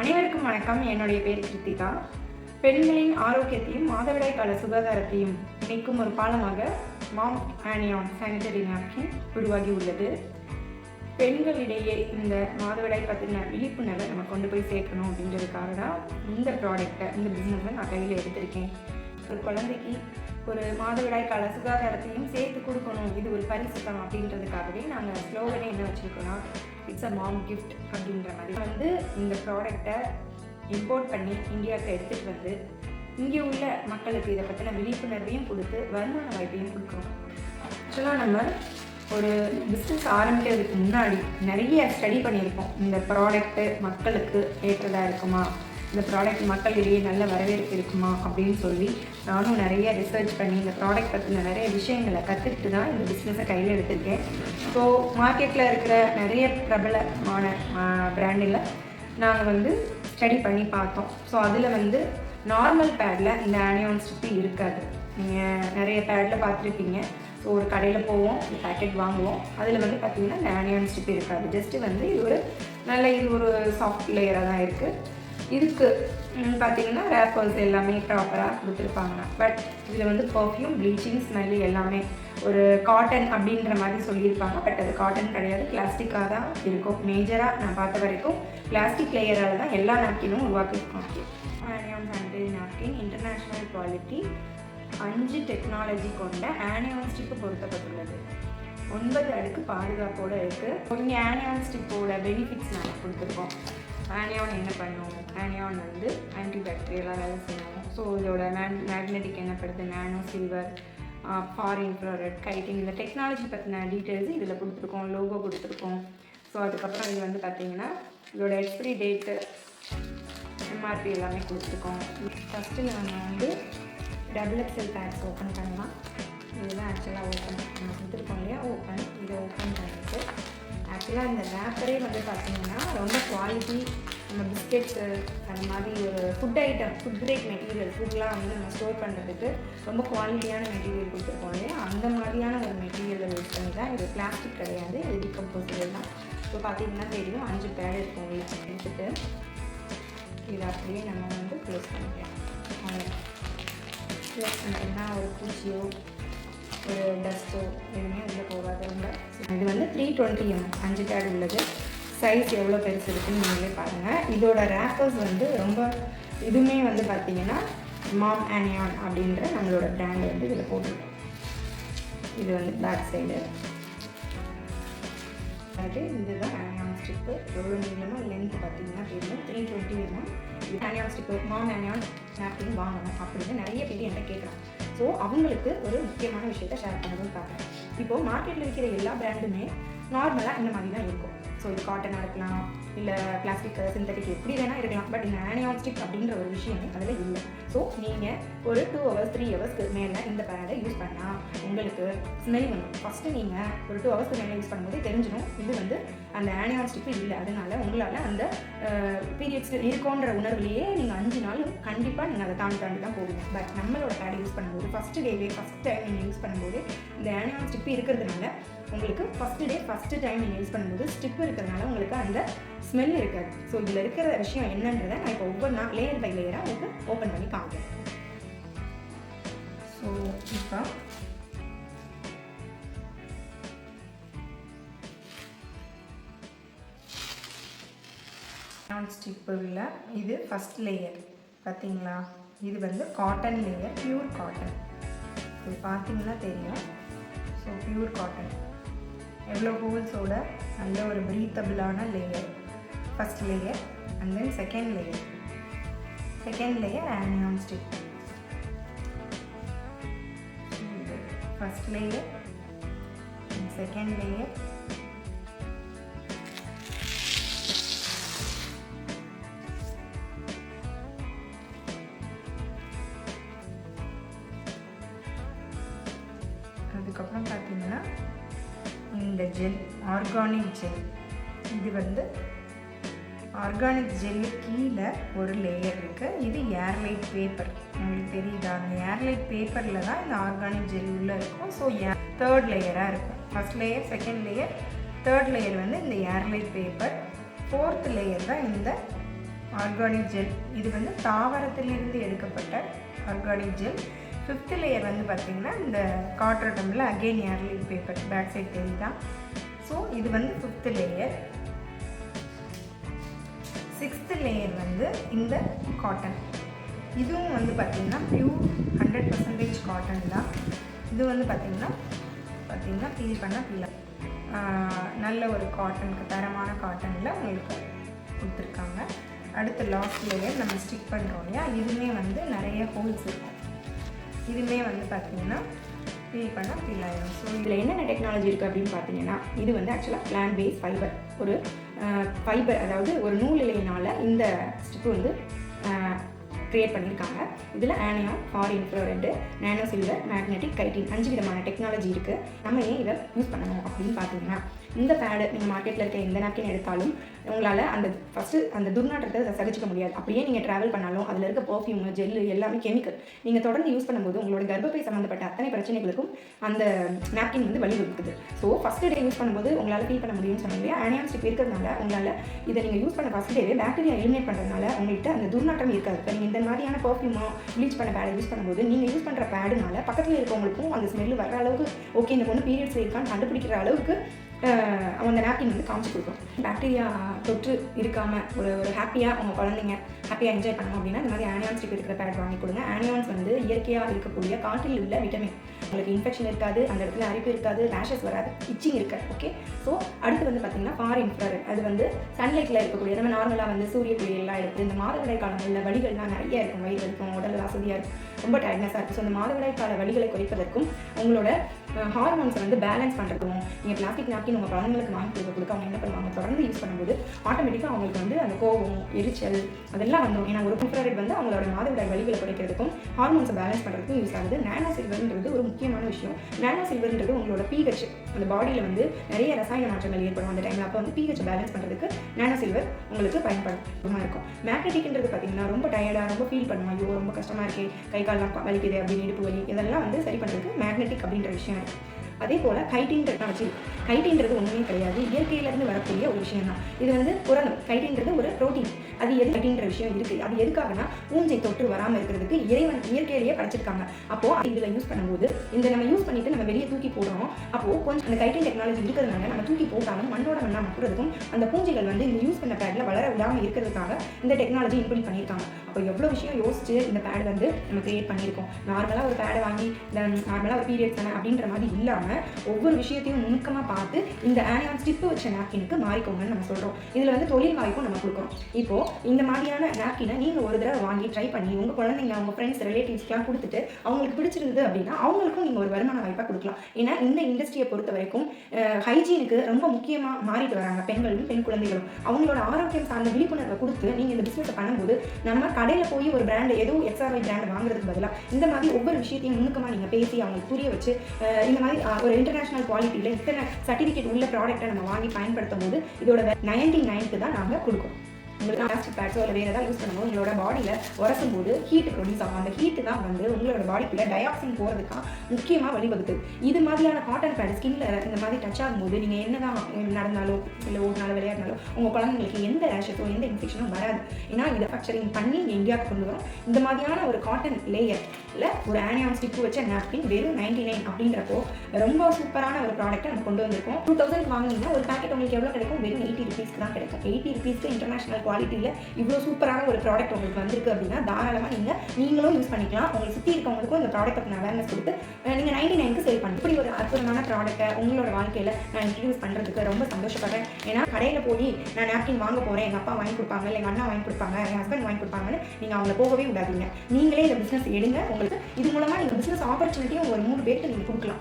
அனைவருக்கும் வணக்கம். என்னுடைய பேர் கிருத்திகா பெண்களின் ஆரோக்கியத்தையும் மாதவிடாய் கால சுகாதாரத்தையும் இணைக்கும் ஒரு பாலமாக மாம் ஆனியான் சானிடரி நாப்கின் உருவாகி உள்ளது. பெண்களிடையே இந்த மாதவிடாய் பற்றின விழிப்புணர்வை நம்ம கொண்டு போய் சேர்க்கணும் அப்படின்றதுக்காக தான் இந்த ப்ராடக்ட்டை இந்த பிஸ்னஸை நான் கையில் எடுத்திருக்கேன். ஒரு குழந்தைக்கு ஒரு மாதவிடாய் கால சுகாதாரத்தையும் சேர்த்து கொடுக்கணும். இது ஒரு பரிசு தான் அப்படின்றதுக்காகவே நாங்கள் ஸ்லோகனே என்ன வச்சுருக்கோன்னா இட்ஸ் அ மாம் கிஃப்ட் அப்படின்ற மாதிரி. வந்து இந்த ப்ராடக்டை இம்போர்ட் பண்ணி இந்தியாவுக்கு எடுத்துகிட்டு வந்து இங்கே உள்ள மக்களுக்கு இதை பற்றின விழிப்புணர்வையும் கொடுத்து வருமான வாய்ப்பையும் கொடுக்குறோம் ஆக்சுவலாக நம்ம ஒரு பிஸ்னஸ் ஆரம்பிக்கிறதுக்கு முன்னாடி நிறைய ஸ்டடி பண்ணியிருக்கோம். இந்த ப்ராடக்ட்டு மக்களுக்கு ஏற்றதாக இருக்குமா? இந்த ப்ராடக்ட் மக்களிடையே நல்ல வரவேற்பு இருக்குமா அப்படின்னு சொல்லி நானும் நிறைய ரிசர்ச் பண்ணி இந்த ப்ராடக்ட் பற்றின நிறைய விஷயங்களை கற்றுக்கிட்டு தான் இந்த பிஸ்னஸை கையில் எடுத்திருக்கேன். ஸோ மார்க்கெட்டில் இருக்கிற நிறைய பிரபலமான பிராண்டில் நாங்கள் வந்து ஸ்டடி பண்ணி பார்த்தோம். ஸோ அதில் வந்து நார்மல் பேடில் இந்த ஆனியான் ஸ்டிப்பி இருக்காது. நீங்கள் நிறைய பேடில் பார்த்துருப்பீங்க. ஸோ ஒரு கடையில் போவோம் ஒரு பேக்கெட் வாங்குவோம். அதில் வந்து பார்த்திங்கன்னா இந்த ஆனியான் ஸ்டிப் இருக்காது. ஜஸ்ட்டு வந்து இது ஒரு நல்ல இது ஒரு சாஃப்ட் லேயராக தான் இருக்குது இதுக்கு பார்த்தீங்கன்னா ரேப்பர்ஸ் எல்லாமே ப்ராப்பராக கொடுத்துருப்பாங்க. பட் இதில் வந்து பர்ஃப்யூம் ப்ளீச்சிங் ஸ்மெல் எல்லாமே ஒரு காட்டன் அப்படின்ற மாதிரி சொல்லியிருப்பாங்க. பட் அது காட்டன் கிடையாது. பிளாஸ்டிக்காக தான் இருக்கும். மேஜராக நான் பார்த்த வரைக்கும் பிளாஸ்டிக் லேயரால் தான் எல்லா நாப்கினும் உருவாக்கியிருக்கோம் anion hundred napkin international quality அஞ்சு டெக்னாலஜி கொண்ட ஆனியான் ஸ்டிப்பு பொருத்தப்பட்டுள்ளது. ஒன்பது அடுக்கு பாதுகாப்போடு இருக்குது இங்கே ஆனியான் ஸ்டிப்போட பெனிஃபிட்ஸ் நாங்கள் கொடுத்துருக்கோம். ஆனியான் என்ன பண்ணும்? ஆனியான் வந்து ஆன்டிபாக்டீரியலாக வேலை செய்யணும் ஸோ இதோட man magnetic என்னப்படுது nano silver far infrared chitin இந்த டெக்னாலஜி பற்றின டீட்டெயில்ஸ் இதில் கொடுத்துருக்கோம் லோகோ கொடுத்துருக்கோம். ஸோ அதுக்கப்புறம் இது வந்து பார்த்தீங்கன்னா இதோட எக்ஸ்பிரி டேட்டு எம்ஆர்பி எல்லாமே கொடுத்துருக்கோம். ஃபஸ்ட்டு நம்ம வந்து டபுள் எக்ஸல் பேக்ஸ் ஓப்பன் பண்ணலாம். இதுதான் ஆக்சுவலாக ஓப்பன் நம்ம கொடுத்துருக்கோம் இல்லையா? ஓப்பன் இதை ஓப்பன் பண்ணிட்டு ஆக்சுவலாக இந்த ரேப்பரே வந்து பார்த்தீங்கன்னா ரொம்ப குவாலிட்டி நம்ம பிஸ்கெட்ஸு அந்த மாதிரி ஒரு food item food grade material ஃபுட்லாம் வந்து நம்ம ஸ்டோர் பண்ணுறதுக்கு ரொம்ப குவாலிட்டியான மெட்டீரியல் கொடுத்துருக்கோம் இல்லையா? அந்த மாதிரியான ஒரு மெட்டீரியலை யூஸ் பண்ணி தான் இது பிளாஸ்டிக் கிடையாது இது டிகம்போசபிள் தான். இப்போ பார்த்தீங்கன்னா தெரியும் அஞ்சு பேட் இருக்கும் உள்ள எடுத்துட்டு இதை அப்படியே நம்ம வந்து க்ளோஸ் பண்ணிக்கலாம். க்ளோஸ் பண்ணிட்டோம்னா ஒரு பூச்சியோ ஒரு டஸ்ட்டோ எதுவுமே உள்ளே போகாது. ரொம்ப இது வந்து த்ரீ டுவெண்ட்டி எம் அஞ்சு பேட் உள்ளது. சைஸ் எவ்வளோ பெருசு இருக்குன்னு நீங்களே பாருங்கள் இதோட ரேப்பர்ஸ் வந்து ரொம்ப இதுவுமே வந்து பார்த்தீங்கன்னா மாம் ஆனியான் அப்படின்ற நம்மளோட பிராண்ட் வந்து இதில் போட்டிருக்கோம். இது வந்து பேக் சைடு அது இதுதான் ஆனியான் ஸ்டிப்பு எவ்வளோ நீளமாக லென்த் பார்த்தீங்கன்னா தெரியும். த்ரீ டுவெண்ட்டி வேணும் இது anion strip mom anion napkin வாங்கணும். அப்படின்னு நிறைய பேர் என்கிட்ட கேட்குறாங்க ஸோ அவங்களுக்கு ஒரு முக்கியமான விஷயத்த ஷேர் பண்ணணும்னு பார்க்குறேன். இப்போது மார்க்கெட்டில் இருக்கிற எல்லா பிராண்டுமே நார்மலாக இந்த மாதிரி தான் இருக்கும். ஸோ இது காட்டனாக இருக்கலாம் இல்லை பிளாஸ்டிக் சிந்தட்டிக் எப்படி வேணால் இருக்கலாம். பட் இந்த அப்படின்ற ஒரு விஷயமே அதில் இல்லை. ஸோ நீங்கள் ஒரு டூ ஹவர்ஸ் த்ரீ ஹவர்ஸ்க்கு மேலே இந்த பேடை யூஸ் பண்ணால் உங்களுக்கு ஸ்மெல் வந்துடும் ஃபஸ்ட்டு நீங்கள் ஒரு டூ ஹவர்ஸ்க்கு மேலே யூஸ் பண்ணும்போது தெரிஞ்சிடும் இது வந்து அந்த ஆனியான் ஸ்டிப்பு இல்லை. அதனால உங்களால் அந்த பீரியட்ஸ் இருக்கோன்ற உணர்வுலையே நீங்கள் அஞ்சு நாள் கண்டிப்பாக நீங்கள் அதை தாண்டி தாண்டி தான் போவீங்க. பட் நம்மளோட பேட் யூஸ் பண்ணும்போது ஃபஸ்ட்டு டேவே ஃபஸ்ட் டைம் நீங்கள் யூஸ் பண்ணும்போது இந்த ஆனியான் ஸ்டிப்பு இருக்கிறதுனால உங்களுக்கு ஃபஸ்ட்டு டே ஃபஸ்ட்டு டைம் நீங்கள் யூஸ் பண்ணும்போது ஸ்டிப் இருக்கிறதுனால உங்களுக்கு அந்த ஸ்மெல் இருக்காது. ஸோ இதில் இருக்கிற விஷயம் என்னன்றதை நான் இப்போ ஒவ்வொன்றா லேயர் பை லேயராக உங்களுக்கு ஓப்பன் பண்ணி காமிக்கிறேன். ஸோ இப்போ ஸ்டிப் உள்ள இது ஃபஸ்ட் லேயர் பார்த்தீங்களா இது வந்து காட்டன் லேயர் பியூர் காட்டன் இது பார்த்தீங்கன்னா தெரியும். ஸோ பியூர் காட்டன் எவ்வளோ ஹோல்ஸோட நல்ல ஒரு ப்ரீத்தபிளான layer first layer and then second layer second layer anion stick first layer second layer பார்த்தீங்கன்னா இந்த ஜெல் ஆர்கானிக் ஜெல் இது வந்து ஆர்கானிக் ஜெல்லு கீழே ஒரு லேயர் இருக்குது இது ஏர்லைட் பேப்பர் உங்களுக்கு தெரியுதா? அந்த ஏர்லைட் பேப்பரில் தான் இந்த ஆர்கானிக் ஜெல் உள்ளே இருக்கும். ஸோ தேர்ட் லேயராக இருக்கும். First layer second layer third layer வந்து இந்த ஏர்லைட் பேப்பர் ஃபோர்த் லேயர் தான் இந்த ஆர்கானிக் ஜெல் இது வந்து தாவரத்திலிருந்து எடுக்கப்பட்ட ஆர்கானிக் ஜெல் ஃபிஃப்த் லேயர் வந்து பார்த்திங்கன்னா இந்த காட்ரட்டமில் again airlaid paper back side தெரியுதா ஸோ இது வந்து ஃபிஃப்த் லேயர் சிக்ஸ்த்து லேயர் வந்து இந்த காட்டன் இதுவும் வந்து பார்த்திங்கன்னா ப்யூர் ஹண்ட்ரட் பர்சன்டேஜ் காட்டன் தான். இது வந்து பார்த்திங்கன்னா பார்த்திங்கன்னா ஃபீல் பண்ண ஃபீல் நல்ல ஒரு காட்டனுக்கு தரமான காட்டனில் உங்களுக்கு கொடுத்துருக்காங்க. அடுத்து லாஸ்ட் லேயர் நம்ம ஸ்டிக் பண்ணுறோம் இல்லையா? இதுவுமே வந்து நிறைய ஹோல்ஸ் இருக்கும். இதுவுமே வந்து பார்த்திங்கன்னா ஃபீல் பண்ணால் ஃபீல் ஆகிடும் ஸோ இதில் என்னென்ன டெக்னாலஜி இருக்குது அப்படின்னு பார்த்தீங்கன்னா இது வந்து ஆக்சுவலாக பிளான் பேஸ் ஃபைபர் ஒரு ஃபைபர் அதாவது ஒரு நூல் இலையினால் இந்த ஸ்டிப்பு வந்து க்ரியேட் பண்ணியிருக்காங்க இதில் anion far infrared nano silver magnetic chitin அஞ்சு விதமான டெக்னாலஜி இருக்குது நம்ம ஏன் இதை யூஸ் பண்ணணும் அப்படின்னு பார்த்தீங்கன்னா இந்த பேடு நீங்கள் மார்க்கெட்டில் இருக்க எந்த நாப்கின் எடுத்தாலும் உங்களால் அந்த ஃபஸ்ட்டு அந்த துர்நாற்றத்தை சகிச்சிக்க முடியாது. அப்படியே நீங்கள் ட்ராவல் பண்ணாலும் அதில் இருக்க பர்ஃப்யூம் ஜெல்லு எல்லாமே கெமிக்கல் நீங்கள் தொடர்ந்து யூஸ் பண்ணும்போது உங்களோட கர்ப்பப்பை சம்மந்தப்பட்ட அத்தனை பிரச்சனைகளுக்கும் அந்த நாப்கின் வந்து வழிவகுக்குது. ஸோ ஃபஸ்ட்டு டே யூஸ் பண்ணும்போது உங்களால் ஃபீல் பண்ண முடியும்னு சொன்னீங்க ஆனியான் ஸ்டிப் இருக்கிறதுனால உங்களால் இதை நீங்கள் யூஸ் பண்ண ஃபஸ்ட் டேவே பேக்டீரியா எலிமினேட் பண்ணுறதுனால உங்கள்கிட்ட அந்த துர்நாற்றம் இருக்காது. இப்போ நீங்கள் இந்த மாதிரியான பர்ஃப்யூமோ ப்ளீச் பண்ண பேடை யூஸ் பண்ணும்போது நீங்கள் யூஸ் பண்ணுற பேடுனால பக்கத்தில் இருக்கவங்களுக்கும் அந்த ஸ்மெல் வர அளவுக்கு ஓகே இந்த பொண்ணு பீரியட்ஸ் இருக்கான்னு கண்டுபிடிக்கிற அளவுக்கு அந்த நாப்கின் வந்து காமிச்சு கொடுக்கும். பாக்டீரியா தொற்று இருக்காமல் ஒரு ஒரு ஹாப்பியாக உங்கள் குழந்தைங்க ஹாப்பியாக என்ஜாய் பண்ணணும் அப்படின்னா இந்த மாதிரி ஆனியான்ஸ் இருக்கிற பேட் வாங்கி கொடுங்க. ஆனியான்ஸ் வந்து இயற்கையாக இருக்கக்கூடிய காட்டில் உள்ள விட்டமின் உங்களுக்கு இன்ஃபெக்ஷன் இருக்காது அந்த இடத்துல அரிப்பு இருக்காது ரேஷஸ் வராது இச்சிங் இருக்காது ஓகே ஸோ அடுத்து வந்து பார்த்தீங்கன்னா ஃபார் இன்ஃப்ராரெட் அது வந்து சன்லைட்டில் இருக்கக்கூடிய நம்ம நார்மலாக வந்து சூரிய குளியெல்லாம் எடுத்து இந்த மாதவிடாய் காலங்களில் வலிகள்லாம் நிறைய இருக்கும் வயிறு வலிக்கும் உடல் வசதியாக இருக்கும் ரொம்ப டயர்ட்னஸாக இருக்கும். ஸோ இந்த மாதவிடாய் கால வழிகளை குறைப்பதற்கும் உங்களோட ஹார்மோன்ஸை வந்து பேலன்ஸ் பண்ணுறதுக்கும் நீங்கள் பிளாஸ்டிக் நாப்கின் உங்கள் குழந்தைங்களுக்கு வாங்கி கொடுக்க கொடுக்க அவங்க என்ன பண்ணுவாங்க தொடர்ந்து யூஸ் பண்ணும்போது ஆட்டோமேட்டிக்காக அவங்களுக்கு வந்து அந்த கோவம் எரிச்சல் அதெல்லாம் வந்துடும் ஏன்னா ஒரு இன்ஃப்ராரெட் வந்து அவங்களோட மாதவிடாய் வழிகளை குறைக்கிறதுக்கும் ஹார்மோன்ஸை பேலன்ஸ் பண்ணுறதுக்கும் யூஸ் ஆகுது. நானோ சில்வர்ன்றது ஒரு முக்கியமான விஷயம். நேனோ சில்வர்ன்றது உங்களோட பிஹெச் அந்த பாடியில் வந்து நிறைய ரசாயன மாற்றங்கள் ஏற்படும் அந்த டைமில் அப்போ வந்து பிஹெச் பேலன்ஸ் பண்ணுறதுக்கு நேனோ சில்வர் உங்களுக்கு பயன்படுத்தமாக இருக்கும். மேக்னெட்டிக்ன்றது பார்த்தீங்கன்னா ரொம்ப டயர்டாக ரொம்ப ஃபீல் பண்ணுவோம் ஐயோ ரொம்ப கஷ்டமாக இருக்கே. கை கால்லாம் வலிக்குது அப்படின்னு இடுப்பு வலி. இதெல்லாம் வந்து சரி பண்ணுறதுக்கு மேக்னெட்டிக் அப்படின்ற விஷயம் இருக்குது அதே போல் கைட்டின் வச்சு கைட்டின்றது ஒன்றுமே கிடையாது. இயற்கையிலேருந்து வரக்கூடிய ஒரு விஷயம் தான் இது வந்து புரதம். கைட்டின்றது ஒரு ப்ரோட்டீன் அது எது அப்படின்ற விஷயம் இருக்குது அது எதுக்காகனா பூஞ்சை தொற்று வராமல் இருக்கிறதுக்கு இறைவன் இயற்கையிலேயே படைச்சிருக்காங்க. அப்போது இதில் யூஸ் பண்ணும்போது இந்த நம்ம யூஸ் பண்ணிட்டு நம்ம வெளியே தூக்கி போடுறோம். அப்போது கொஞ்சம் அந்த கைட்டின் டெக்னாலஜி இருக்கிறதுனால நம்ம தூக்கி போட்டாலும் மண்ணோட மண்ணா முட்டுறதுக்கும் அந்த பூஞ்சைகள் வந்து இந்த யூஸ் பண்ண பேடில் வளர விடாமல் இருக்கிறதுக்காக இந்த டெக்னாலஜி இம்ப்ளிட் பண்ணியிருக்காங்க. அப்போ எவ்வளோ விஷயம் யோசிச்சு இந்த பேட் வந்து நம்ம கிரியேட் பண்ணியிருக்கோம். நார்மலாக ஒரு பேடை வாங்கி இந்த நார்மலாக ஒரு பீரியட்ஸ் தானே அப்படின்ற மாதிரி இல்லாமல் ஒவ்வொரு விஷயத்தையும் நுணுக்கமாக பார்த்து இந்த ஆனியான் ஸ்டிப்பு வச்ச நாப்கினுக்கு மாறிக்கோங்கன்னு நம்ம சொல்கிறோம் இதில் வந்து தொழில் வாய்ப்பும் நம்ம கொடுக்குறோம். இப்போது இந்த மாதிரியான நாப்கினை நீங்கள் ஒரு தடவை வாங்கி ட்ரை பண்ணி உங்கள் குழந்தைங்க உங்கள் ஃப்ரெண்ட்ஸ் ரிலேட்டிவ்ஸ்லாம் கொடுத்துட்டு அவங்களுக்கு பிடிச்சிருந்தது அப்படின்னா அவங்களுக்கும் நீங்கள் ஒரு வருமான வாய்ப்பாக கொடுக்கலாம். ஏன்னா இந்த இண்டஸ்ட்ரியை பொறுத்த வரைக்கும் ஹைஜீனுக்கு ரொம்ப முக்கியமாக மாறிட்டு வராங்க பெண்களும் பெண் குழந்தைகளும். அவங்களோட ஆரோக்கியம் சார்ந்த விழிப்புணர்வை கொடுத்து நீங்கள் இந்த பிஸ்னஸை பண்ணும்போது நம்ம கடையில் போய் ஒரு பிராண்டு எதுவும் எக்ஸ்ஆர்ஐ பிராண்ட் வாங்குறதுக்கு பதிலாக இந்த மாதிரி ஒவ்வொரு விஷயத்தையும் நுணுக்கமாக நீங்கள் பேசி அவங்களுக்கு புரிய வச்சு இந்த மாதிரி ஒரு இன்டர்நேஷனல் குவாலிட்டியில் இத்தனை சர்டிஃபிகேட் உள்ள ப்ராடக்ட்டை நம்ம வாங்கி பயன்படுத்தும் போது இதோட நைன்டி நைன்க்கு தான் நாங்கள் கொடுக்கணும் உங்களுக்கு பிளாஸ்டிக் பேட்ஸோ இல்லை வேறு ஏதாவது யூஸ் பண்ணும்போது உங்களோட பாடியில் உரசும் போது ஹீட் ப்ரொடியூஸ் ஆகும். அந்த ஹீட்டு தான் வந்து உங்களோட பாடிக்குள்ளே டயாக்சின் போகிறதுக்காக முக்கியமாக வழிவகுத்து. இது மாதிரியான காட்டன் பேட் ஸ்கின்ல இந்த மாதிரி டச் ஆகும்போது நீங்கள் என்ன தான் நடந்தாலும் இல்லை நாள் விளையாடினாலும் உங்கள் குழந்தைங்களுக்கு எந்த ரேஷஸோ எந்த இன்ஃபெக்ஷனும் வராது. ஏன்னா இதை ஃபேக்சரிங் பண்ணி இந்தியாவுக்கு கொண்டு வரும். இந்த மாதிரியான ஒரு காட்டன் லேயரில் ஒரு ஆனியான் ஸ்டிக்கு வச்ச நாப்கின் வெறும் நைன்டி நைன் அப்படின்றப்போ ரொம்ப சூப்பரான ஒரு ப்ராடக்ட்டை நம்ம கொண்டு வந்திருக்கோம். டூ தௌசண்ட் வாங்கினீங்கன்னா ஒரு பேக்கெட் உங்களுக்கு எவ்வளோ கிடைக்கும்? வெறும் எயிட்டி ருபீஸ்க்கு தான் கிடைக்கும். எயிட்டி ருபீஸ்க்கு இன்டர்நேஷனல் குவாலிட்டியில் இவ்வளோ சூப்பரான ஒரு ப்ராடக்ட் உங்களுக்கு வந்திருக்கு அப்படின்னா தாராளமாக நீங்கள் நீங்களும் யூஸ் பண்ணிக்கலாம். உங்களை சுற்றி இருக்கவங்களுக்கும் இந்த ப்ராடக்ட் பற்றின அவேர்னஸ் கொடுத்து நீங்கள் நைன்டி நைனுக்கு சேல் பண்ணி இப்படி ஒரு அற்புதமான ப்ராடக்ட்டை உங்களோட வாழ்க்கையில் நான் இன்ட்ரடியூஸ் பண்ணுறதுக்கு ரொம்ப சந்தோஷப்படுறேன். ஏன்னா கடையில் போய் நான் நாப்கின் வாங்க போகிறேன் எங்கள் அப்பா வாங்கி கொடுப்பாங்க இல்லை எங்கள் அண்ணா வாங்கி கொடுப்பாங்க என் ஹஸ்பண்ட் வாங்கி கொடுப்பாங்கன்னு நீங்கள் அவங்கள போகவே விடாதீங்க. நீங்களே இந்த பிஸ்னஸ் எடுங்க. உங்களுக்கு இது மூலமாக நீங்கள் பிஸ்னஸ் ஆப்பர்ச்சுனிட்டியும் ஒரு மூணு பேருக்கு நீங்கள் கொடுக்கலாம்.